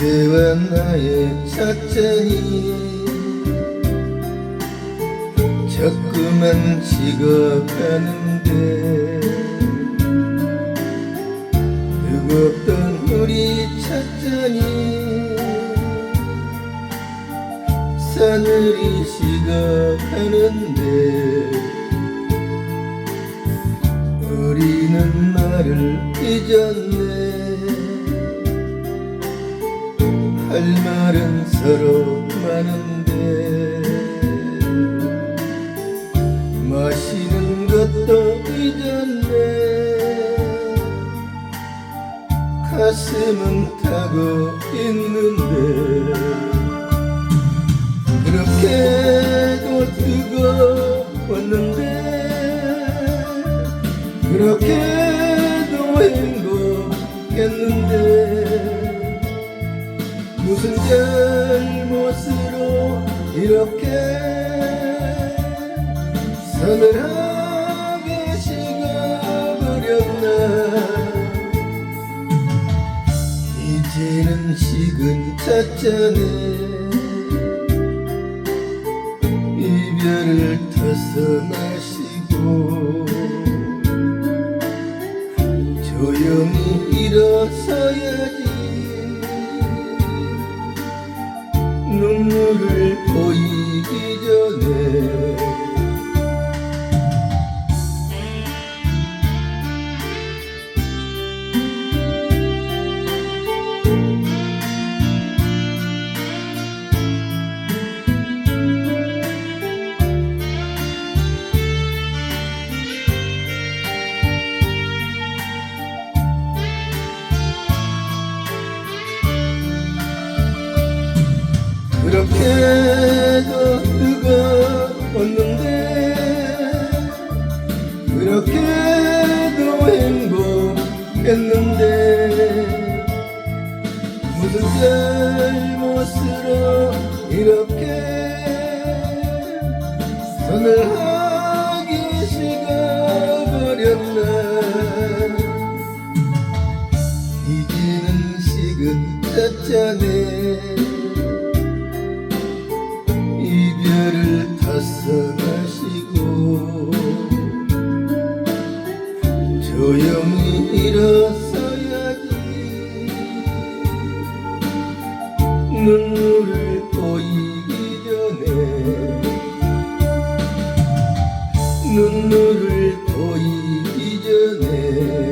그대와 나의 첫째니 자꾸만 식어가는데 뜨겁던 우리 첫째니 사늘이 식어가는데 우리는 나를 잊었네 할 말은 서로 많은데 마시는 것도 잊었네 가슴은 타고 있는데 그렇게도 뜨거웠는데 그렇게도 행복했는데 무슨 잘못으로 이렇게 서늘하게 식어버렸나? 이제는 식은 찻잔에 이별을 터서 마시고 조용히 일어서야지 눈물을 보이기 전에 그렇게도 뜨거웠는데. 그렇게도 행복했는데. 무슨 잘못으로 이렇게 서늘하게 식어버렸나. 이제는 식은 찻잔에 yeah.